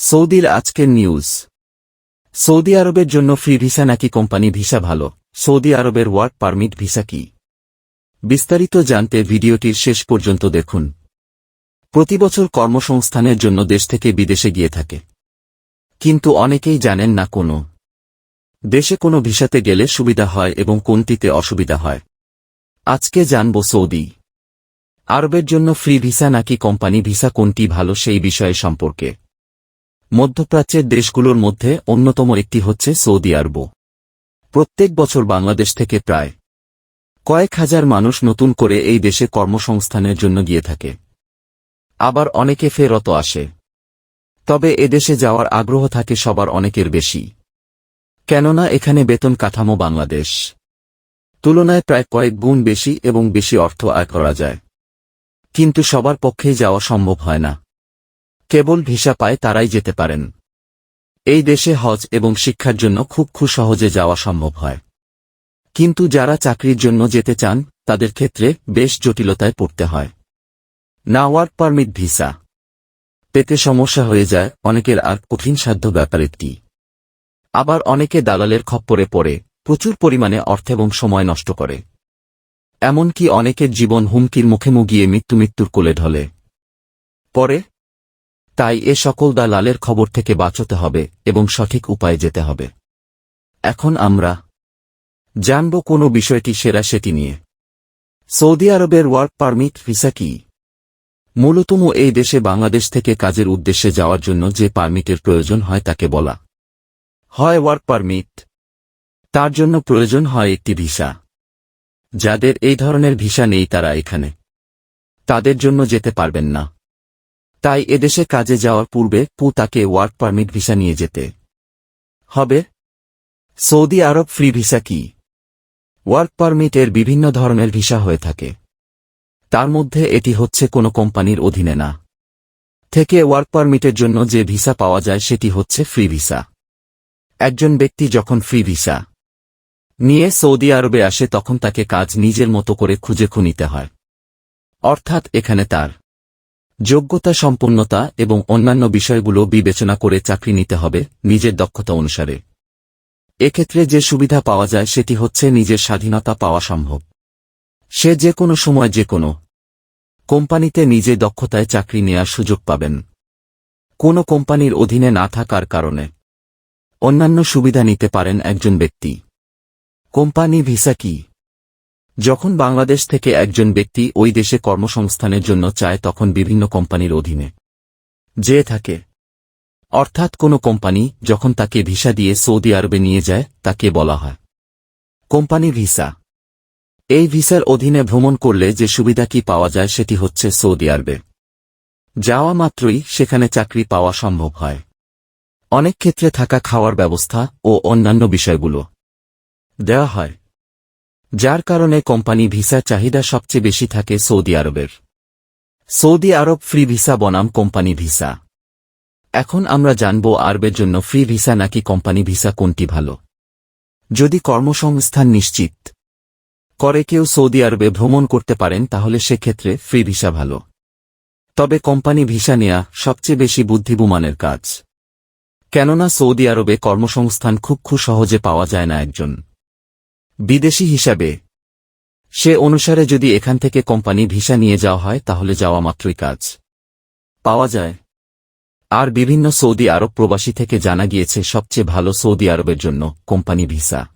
সৌদির আজকের news. Saudi আরবের জন্য ফ্রি ভিসা নাকি কোম্পানি ভিসা ভালো? সৌদি আরবের ওয়ার্ক পারমিট ভিসা কি? বিস্তারিত জানতে ভিডিওটির শেষ পর্যন্ত দেখুন। প্রতি বছর কর্মসংস্থানের জন্য দেশ থেকে বিদেশে গিয়ে থাকে। কিন্তু অনেকেই জানেন না কোনো। দেশে কোনো ভিসাতে গেলে সুবিধা হয় এবং কোনটিতে অসুবিধা হয়। আজকে জানব সৌদি। আরবের জন্য ফ্রি ভিসা নাকি কোম্পানি ভিসা কোনটি ভালো সেই বিষয়ে সম্পর্কে। মধ্যপ্রাচ্যের দেশগুলোর মধ্যে অন্যতম একটি হচ্ছে সৌদি আরব। প্রত্যেক বছর বাংলাদেশ থেকে প্রায় কয়েক হাজার মানুষ নতুন করে এই দেশে কর্মসংস্থানের জন্য গিয়ে থাকে। আবার অনেকে ফেরত আসে। তবে এদেশে যাওয়ার আগ্রহ থাকে সবার অনেকের বেশি। কেননা এখানে বেতন কাঠামো বাংলাদেশ। তুলনায় প্রায় কয়েক গুণ বেশি এবং বেশি অর্থ আয় করা যায়। কিন্তু সবার পক্ষেই যাওয়া সম্ভব হয় না। কেবল ভিসা পায় তারাই যেতে পারেন। এই দেশে হজ এবং শিক্ষার জন্য খুব খুব সহজে যাওয়া সম্ভব হয়। কিন্তু যারা চাকরির জন্য যেতে চান, তাদের ক্ষেত্রে বেশ জটিলতায় পড়তে হয়। না ওয়ার্ক পারমিট ভিসা। পেতে সমস্যা হয়ে যায়, অনেকের আর কঠিন সাধ্য ব্যাপার একটি আবার অনেকে দালালের খপ্পরে পড়ে, প্রচুর পরিমাণে অর্থ এবং সময় নষ্ট করে। এমনকি অনেকের জীবন হুমকির মুখে মুগিয়ে মৃত্যু মৃত্যুর কোলে ঢলে। পরে তাই এ সকল দালালের খবর থেকে বাঁচতে হবে এবং সঠিক উপায়ে যেতে হবে। এখন আমরা জানব কোনো বিষয়টি সেরা সেটি নিয়ে। সৌদি আরবের ওয়ার্ক পারমিট ভিসা কি? মূলতম এই দেশে বাংলাদেশ থেকে কাজের উদ্দেশ্যে যাওয়ার জন্য যে পারমিটের প্রয়োজন হয় তাকে বলা হয় ওয়ার্ক পারমিট। তার জন্য প্রয়োজন হয় একটি ভিসা। যাদের এই ধরনের ভিসা নেই তারা এখানে। তাদের জন্য যেতে পারবেন না। তাই এদেশে কাজে যাওয়ার পূর্বে পু তাকে ওয়ার্ক পারমিট ভিসা নিয়ে যেতে। হবে? সৌদি আরব ফ্রি ভিসা কি? ওয়ার্ক পারমিট এর বিভিন্ন ধরনের ভিসা হয়ে থাকে। তার মধ্যে এটি হচ্ছে কোনো কোম্পানির অধীনে না। থেকে ওয়ার্ক পারমিটের জন্য যে ভিসা পাওয়া যায় সেটি হচ্ছে ফ্রি ভিসা। একজন ব্যক্তি যখন ফ্রি ভিসা নিয়ে সৌদি আরবে আসে তখন তাকে কাজ নিজের মতো করে খুঁজে খুনিতে হয়। অর্থাৎ এখানে তার যোগ্যতা, সম্পূর্ণতা এবং অন্যান্য বিষয়গুলো বিবেচনা করে চাকরি নিতে হবে নিজের দক্ষতা অনুসারে। এক্ষেত্রে যে সুবিধা পাওয়া যায় সেটি হচ্ছে নিজের স্বাধীনতা পাওয়া সম্ভব। সে যে কোনো সময় যে কোনো কোম্পানিতে নিজে দক্ষতায় চাকরি নেয়ার সুযোগ পাবেন। কোনো কোম্পানির অধীনে না থাকার কারণে। অন্যান্য সুবিধা নিতে পারেন একজন ব্যক্তি। কোম্পানি ভিসা কি? যখন বাংলাদেশ থেকে একজন ব্যক্তি ওই দেশে কর্মসংস্থানের জন্য চায় তখন বিভিন্ন কোম্পানির অধীনে যে থাকে। অর্থাৎ কোনো কোম্পানি যখন তাকে ভিসা দিয়ে সৌদি আরবে নিয়ে যায়, তাকে বলা হয় কোম্পানি ভিসা। এই ভিসার অধীনে ভ্রমণ করলে যে সুবিধা কি পাওয়া যায় সেটি হচ্ছে সৌদি আরবে। যাওয়া মাত্রই সেখানে চাকরি পাওয়া সম্ভব হয়। অনেক ক্ষেত্রে থাকা খাওয়ার ব্যবস্থা ও অন্যান্য বিষয়গুলো দেওয়া হয়। যার কারণে কোম্পানি ভিসা চাহিদা সবচেয়ে বেশি থাকে সৌদি আরবের। সৌদি আরব ফ্রি ভিসা বনাম কোম্পানি ভিসা। এখন আমরা জানব আরবের জন্য ফ্রি ভিসা নাকি কোম্পানি ভিসা কোনটি ভালো। যদি কর্মসংস্থান নিশ্চিত করে কেউ সৌদি আরবে ভ্রমণ করতে পারেন, তাহলে সেক্ষেত্রে ফ্রি ভিসা ভালো। তবে কোম্পানি ভিসা নেয়া সবচেয়ে বেশি বুদ্ধিবুমানের কাজ। কেননা সৌদি আরবে কর্মসংস্থান খুব খুব সহজে পাওয়া যায় না একজন। বিদেশি হিসাবে। সে অনুসারে যদি এখান থেকে কোম্পানি ভিসা নিয়ে যাওয়া হয়, তাহলে যাওয়া মাত্রই কাজ। পাওয়া যায়। আর বিভিন্ন সৌদি আরব প্রবাসী থেকে জানা গিয়েছে, সবচেয়ে ভালো সৌদি আরবের জন্য কোম্পানি ভিসা।